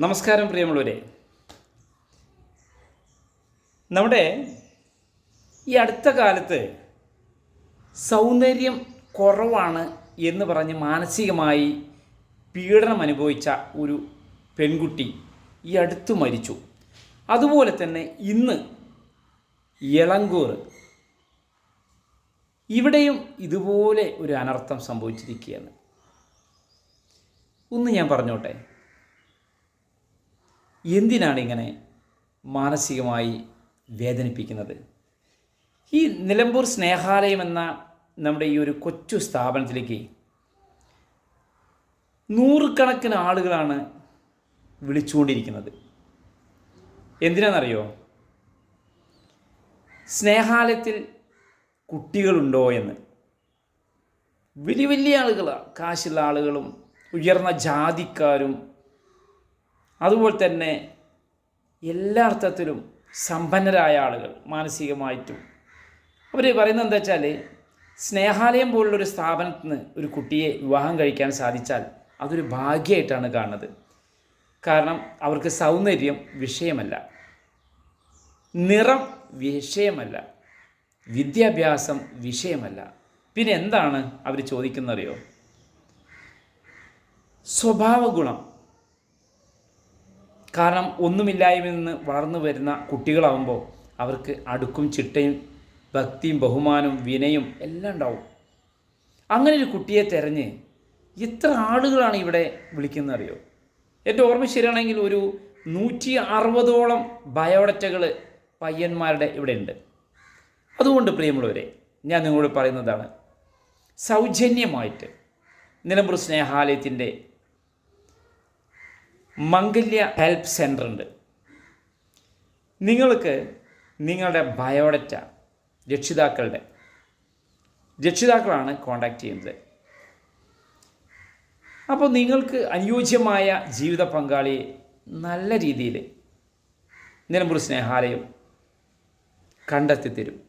നമസ്കാരം പ്രിയമുള്ളവരെ. നമ്മുടെ ഈ അടുത്ത കാലത്ത് സൗന്ദര്യം കുറവാണ് എന്ന് പറഞ്ഞ് മാനസികമായി പീഡനം അനുഭവിച്ച ഒരു പെൺകുട്ടി ഈ അടുത്ത് മരിച്ചു. അതുപോലെ തന്നെ ഇന്ന് ഇളങ്കൂർ. ഇവിടെയും ഇതുപോലെ ഒരു അനർത്ഥം സംഭവിച്ചിരിക്കുകയാണ്. ഒന്ന് ഞാൻ പറഞ്ഞോട്ടെ. എന്തിനാണ് ഇങ്ങനെ മാനസികമായി വേദനിപ്പിക്കുന്നത്? ഈ നിലമ്പൂർ സ്നേഹാലയം എന്ന നമ്മുടെ ഈ ഒരു കൊച്ചു സ്ഥാപനത്തിലേക്ക് നൂറുകണക്കിന് ആളുകളാണ് വിളിച്ചുകൊണ്ടിരിക്കുന്നത്. എന്തിനാണെന്നറിയോ? സ്നേഹാലയത്തിൽ കുട്ടികളുണ്ടോ എന്ന്. വലിയ വലിയ ആളുകളാണ് കാശുള്ള ആളുകളും ഉയർന്ന ജാതിക്കാരും അതുപോലെ തന്നെ എല്ലാ അർത്ഥത്തിലും സമ്പന്നരായ ആളുകൾ മാനസികമായിട്ടും. അവർ പറയുന്നത് എന്താ വെച്ചാൽ സ്നേഹാലയം പോലുള്ളൊരു സ്ഥാപനത്തിൽ നിന്ന് ഒരു കുട്ടിയെ വിവാഹം കഴിക്കാൻ സാധിച്ചാൽ അതൊരു ഭാഗ്യമായിട്ടാണ് കാണുന്നത്. കാരണം അവർക്ക് സൗന്ദര്യം വിഷയമല്ല. നിറം വിഷയമല്ല. വിദ്യാഭ്യാസം വിഷയമല്ല. പിന്നെ എന്താണ് അവർ ചോദിക്കുന്നറിയോ സ്വഭാവ ഗുണം കാരണം ഒന്നുമില്ലായ്മയിൽ നിന്ന് വളർന്നു വരുന്ന കുട്ടികളാവുമ്പോൾ അവർക്ക് അടുക്കും ചിട്ടയും ഭക്തിയും ബഹുമാനവും വിനയും എല്ലാം ഉണ്ടാവും. അങ്ങനെ ഒരു കുട്ടിയെ തിരഞ്ഞ് എത്ര ആളുകളാണ് ഇവിടെ വിളിക്കുന്നത് അറിയോ എന്റെ ഓർമ്മ ശരിയാണെങ്കിൽ ഒരു നൂറ്റി അറുപതോളം ബയോഡറ്റകൾ പയ്യന്മാരുടെ ഇവിടെ ഉണ്ട്. അതുകൊണ്ട് പ്രിയമുള്ളവരെ ഞാൻ നിങ്ങളോട് പറയുന്നതാണ്. സൗജന്യമായിട്ട് നിലമ്പൂർ സ്നേഹാലയത്തിന്റെ മംഗല്യ ഹെൽപ്പ് സെന്റർ ഉണ്ട് നിങ്ങൾക്ക് നിങ്ങളുടെ ബയോഡറ്റ രക്ഷിതാക്കളുടെ രക്ഷിതാക്കളാണ് കോണ്ടാക്ട് ചെയ്യുന്നത്. അപ്പോൾ നിങ്ങൾക്ക് അനുയോജ്യമായ ജീവിത പങ്കാളിയെ നല്ല രീതിയിൽ നിലമ്പൂർ സ്നേഹാലയം കണ്ടെത്തി തരും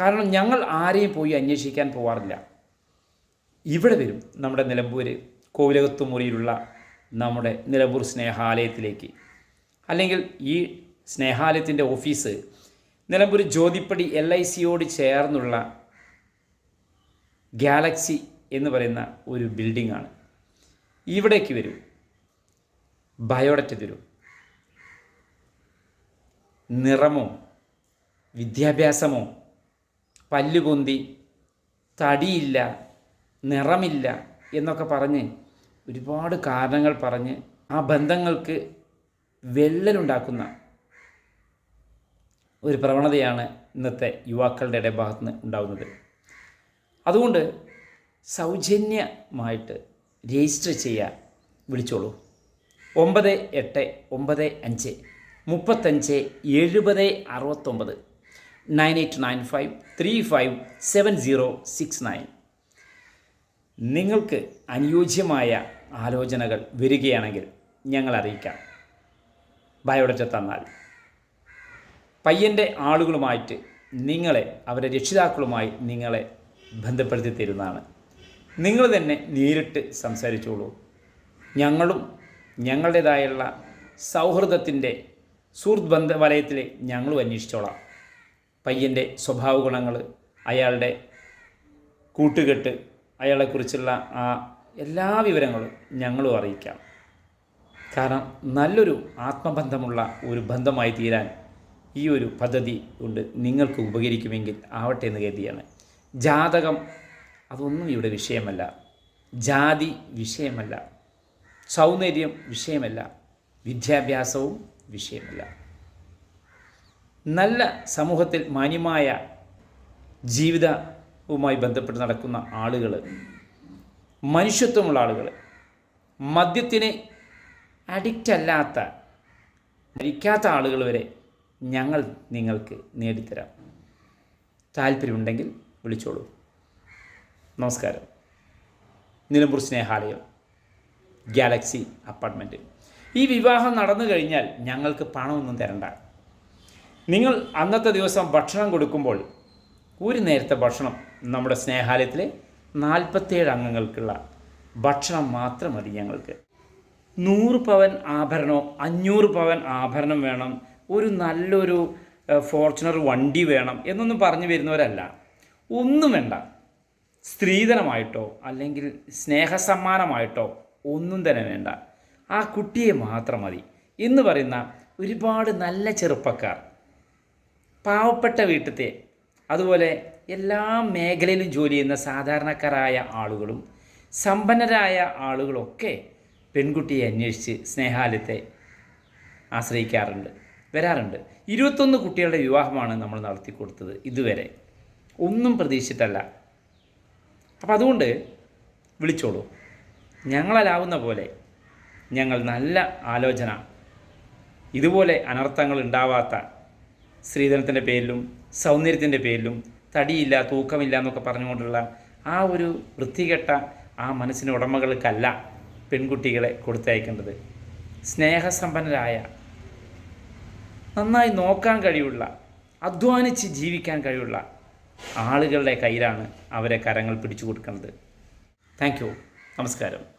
കാരണം ഞങ്ങൾ ആരെയും പോയി അന്വേഷിക്കാൻ പോവാറില്ല. ഇവിടെ വരും നമ്മുടെ നിലമ്പൂർ കോവിലകത്തുമുറിയിലുള്ള നമ്മുടെ നിലമ്പൂർ സ്നേഹാലയത്തിലേക്ക്. അല്ലെങ്കിൽ ഈ സ്നേഹാലയത്തിന്റെ office Nilambur Jyothippadi L I സിയോട് ചേർന്നുള്ള ഗാലക്സി എന്ന് പറയുന്ന ഒരു ബിൽഡിംഗ് ആണ് ഇവിടേക്ക് വരൂ. ബയോഡറ്റ് തരൂ. നിറമോ വിദ്യാഭ്യാസമോ പല്ലുകൊന്തി തടിയില്ല നിറമില്ല എന്നൊക്കെ പറഞ്ഞ് ഒരുപാട് കാരണങ്ങൾ പറഞ്ഞ് ആ ബന്ധങ്ങൾക്ക് വെല്ലലുണ്ടാക്കുന്ന ഒരു പ്രവണതയാണ് ഇന്നത്തെ യുവാക്കളുടെ ഇടഭാഗത്ത് നിന്ന് ഉണ്ടാകുന്നത് അതുകൊണ്ട് സൗജന്യമായിട്ട് രജിസ്റ്റർ ചെയ്യാൻ വിളിച്ചോളൂ. ഒമ്പത് എട്ട് ഒമ്പത് അഞ്ച് മുപ്പത്തഞ്ച് എഴുപത് അറുപത്തൊമ്പത്. Nine eight nine five three five seven zero six nine. നിങ്ങൾക്ക് അനുയോജ്യമായ ആലോചനകൾ വരികയാണെങ്കിൽ ഞങ്ങൾ അറിയിക്കാം. ബയോഡറ്റ തന്നാൽ. പയ്യന്റെ ആളുകളുമായിട്ട് നിങ്ങളെ അവരെ രക്ഷിതാക്കളുമായി നിങ്ങളെ ബന്ധപ്പെടുത്തി തരുന്നതാണ്. നിങ്ങൾ തന്നെ നേരിട്ട് സംസാരിച്ചോളൂ. ഞങ്ങളും ഞങ്ങളുടേതായുള്ള സൗഹൃദത്തിന്റെ സുഹൃത്ത് ബന്ധ വലയത്തിൽ ഞങ്ങളും അന്വേഷിച്ചോളാം. പയ്യന്റെ സ്വഭാവ ഗുണങ്ങൾ അയാളുടെ കൂട്ടുകെട്ട് അയാളെക്കുറിച്ചുള്ള ആ എല്ലാ വിവരങ്ങളും ഞങ്ങളും അറിയിക്കാം. കാരണം നല്ലൊരു ആത്മബന്ധമുള്ള ഒരു ബന്ധമായി തീരാൻ ഈ ഒരു പദ്ധതി കൊണ്ട് നിങ്ങൾക്ക് ഉപകരിക്കുമെങ്കിൽ ആവട്ടെ എന്ന് കരുതിയാണ്. ജാതകം അതൊന്നും ഇവിടെ വിഷയമല്ല. ജാതി വിഷയമല്ല. സൗന്ദര്യം വിഷയമല്ല. വിദ്യാഭ്യാസവും വിഷയമല്ല. നല്ല സമൂഹത്തിൽ മാന്യമായ ജീവിതവുമായി ബന്ധപ്പെട്ട് നടക്കുന്ന ആളുകൾ മനുഷ്യത്വമുള്ള ആളുകൾ മദ്യത്തിന് അഡിക്റ്റ് അല്ലാത്ത മരിക്കാത്ത ആളുകൾ വരെ ഞങ്ങൾ നിങ്ങൾക്ക് നേടിത്തരാം. താല്പര്യമുണ്ടെങ്കിൽ വിളിച്ചോളൂ. നമസ്കാരം. നിലമ്പൂർ സ്നേഹാലയം ഗാലക്സി അപ്പാർട്ട്മെന്റ് ഈ വിവാഹം നടന്നു കഴിഞ്ഞാൽ ഞങ്ങൾക്ക് പണമൊന്നും തരണ്ട. നിങ്ങൾ അന്നത്തെ ദിവസം ഭക്ഷണം കൊടുക്കുമ്പോൾ ഒരു നേരത്തെ ഭക്ഷണം നമ്മുടെ സ്നേഹാലയത്തിലെ നാൽപ്പത്തേഴ് അംഗങ്ങൾക്കുള്ള ഭക്ഷണം മാത്രം മതി ഞങ്ങൾക്ക്. നൂറ് പവൻ ആഭരണോ അഞ്ഞൂറ് പവൻ ആഭരണം വേണം ഒരു നല്ലൊരു ഫോർച്യുണർ വണ്ടി വേണം എന്നൊന്നും പറഞ്ഞു വരുന്നവരല്ല. ഒന്നും വേണ്ട. സ്ത്രീധനമായിട്ടോ അല്ലെങ്കിൽ സ്നേഹസമ്മാനമായിട്ടോ ഒന്നും തന്നെ വേണ്ട. ആ കുട്ടിയെ മാത്രം മതി എന്ന് പറയുന്ന ഒരുപാട് നല്ല ചെറുപ്പക്കാർ. പാവപ്പെട്ട വീട്ടിലത്തെ അതുപോലെ എല്ലാ മേഖലയിലും ജോലി ചെയ്യുന്ന സാധാരണക്കാരായ ആളുകളും സമ്പന്നരായ ആളുകളൊക്കെ പെൺകുട്ടിയെ അന്വേഷിച്ച് സ്നേഹാലയത്തെ ആശ്രയിക്കാറുണ്ട് വരാറുണ്ട്. ഇരുപത്തൊന്ന് കുട്ടികളുടെ വിവാഹമാണ് നമ്മൾ നടത്തി കൊടുത്തത് ഇതുവരെ. ഒന്നും പ്രതീക്ഷിച്ചിട്ടല്ല. അപ്പോൾ അതുകൊണ്ട് വിളിച്ചോളൂ. ഞങ്ങളാവുന്ന പോലെ ഞങ്ങൾ നല്ല ആലോചന ഇതുപോലെ അനർത്ഥങ്ങൾ ഉണ്ടാവാത്ത സ്ത്രീധനത്തിന്റെ പേരിലും സൗന്ദര്യത്തിന്റെ പേരിലും തടിയില്ല തൂക്കമില്ല എന്നൊക്കെ പറഞ്ഞുകൊണ്ടുള്ള ആ ഒരു വൃത്തികെട്ട ആ മനസ്സിന് ഉടമകൾക്കല്ല പെൺകുട്ടികളെ കൊടുത്തയക്കേണ്ടത്. സ്നേഹസമ്പന്നരായ നന്നായി നോക്കാൻ കഴിയുള്ള അധ്വാനിച്ച് ജീവിക്കാൻ കഴിയുള്ള ആളുകളുടെ കയ്യിലാണ് അവരെ കരങ്ങൾ പിടിച്ചു കൊടുക്കുന്നത്. താങ്ക് നമസ്കാരം.